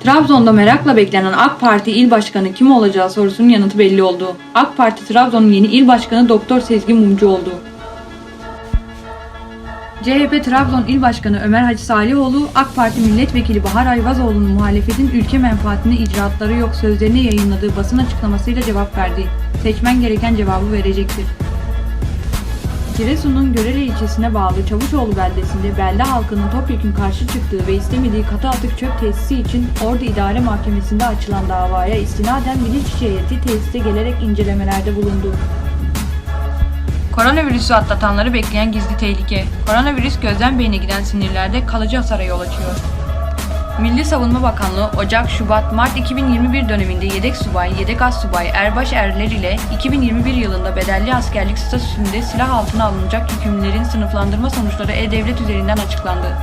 Trabzon'da merakla beklenen AK Parti il başkanı kim olacağı sorusunun yanıtı belli oldu. AK Parti Trabzon'un yeni il başkanı Doktor Sezgin Mumcu oldu. CHP Trabzon İl Başkanı Ömer Hacı Salihoğlu, AK Parti Milletvekili Bahar Ayvazoğlu'nun muhalefetin ülke menfaatine icraatları yok sözlerini yayınladığı basın açıklamasıyla cevap verdi. Seçmen gereken cevabı verecektir. Giresun'un Görele ilçesine bağlı Çavuşoğlu beldesinde belde halkının topyekun karşı çıktığı ve istemediği katı atık çöp tesisi için Ordu İdare Mahkemesi'nde açılan davaya istinaden bilinççi heyeti tesise gelerek incelemelerde bulundu. Koronavirüsü atlatanları bekleyen gizli tehlike. Koronavirüs gözden beyne giden sinirlerde kalıcı hasara yol açıyor. Milli Savunma Bakanlığı Ocak, Şubat, Mart 2021 döneminde yedek subay, yedek az subay, erbaş erler ile 2021 yılında bedelli askerlik statüsünde silah altına alınacak yükümlülerin sınıflandırma sonuçları E-Devlet üzerinden açıklandı.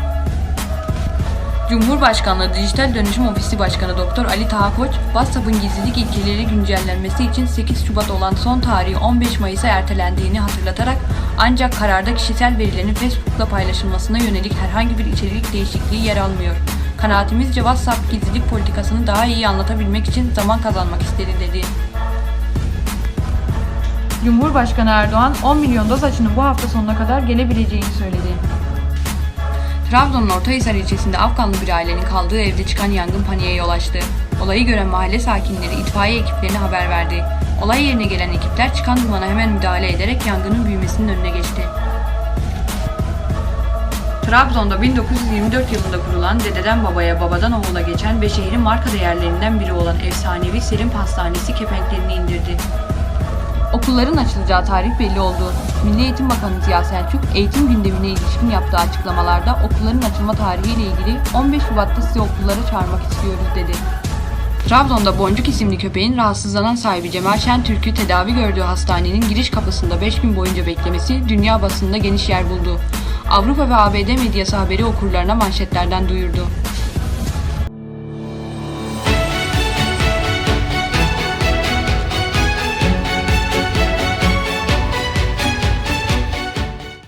Cumhurbaşkanlığı Dijital Dönüşüm Ofisi Başkanı Doktor Ali Taha Koç, WhatsApp'ın gizlilik ilkeleri güncellenmesi için 8 Şubat olan son tarihi 15 Mayıs'a ertelendiğini hatırlatarak ancak kararda kişisel verilerin Facebook'ta paylaşılmasına yönelik herhangi bir içerik değişikliği yer almıyor. Kanaatimizce WhatsApp gizlilik politikasını daha iyi anlatabilmek için zaman kazanmak istedi dedi. Cumhurbaşkanı Erdoğan 10 milyon doz aşının bu hafta sonuna kadar gelebileceğini söyledi. Trabzon'un Ortahisar ilçesinde Afganlı bir ailenin kaldığı evde çıkan yangın paniğe yol açtı. Olayı gören mahalle sakinleri itfaiye ekiplerine haber verdi. Olay yerine gelen ekipler çıkan dumana hemen müdahale ederek yangının büyümesinin önüne geçti. Trabzon'da 1924 yılında kurulan dededen babaya babadan oğula geçen ve şehrin marka değerlerinden biri olan efsanevi Selim Pastanesi kepenklerini indirdi. Okulların açılacağı tarih belli oldu. Milli Eğitim Bakanı Ziya Selçuk, eğitim gündemine ilişkin yaptığı açıklamalarda okulların açılma tarihiyle ilgili 15 Şubat'ta sizi okullara çağırmak istiyoruz dedi. Trabzon'da Boncuk isimli köpeğin rahatsızlanan sahibi Cemal Şentürk'ü tedavi gördüğü hastanenin giriş kapısında 5 gün boyunca beklemesi dünya basınında geniş yer buldu. Avrupa ve ABD medyası haberi okurlarına manşetlerden duyurdu.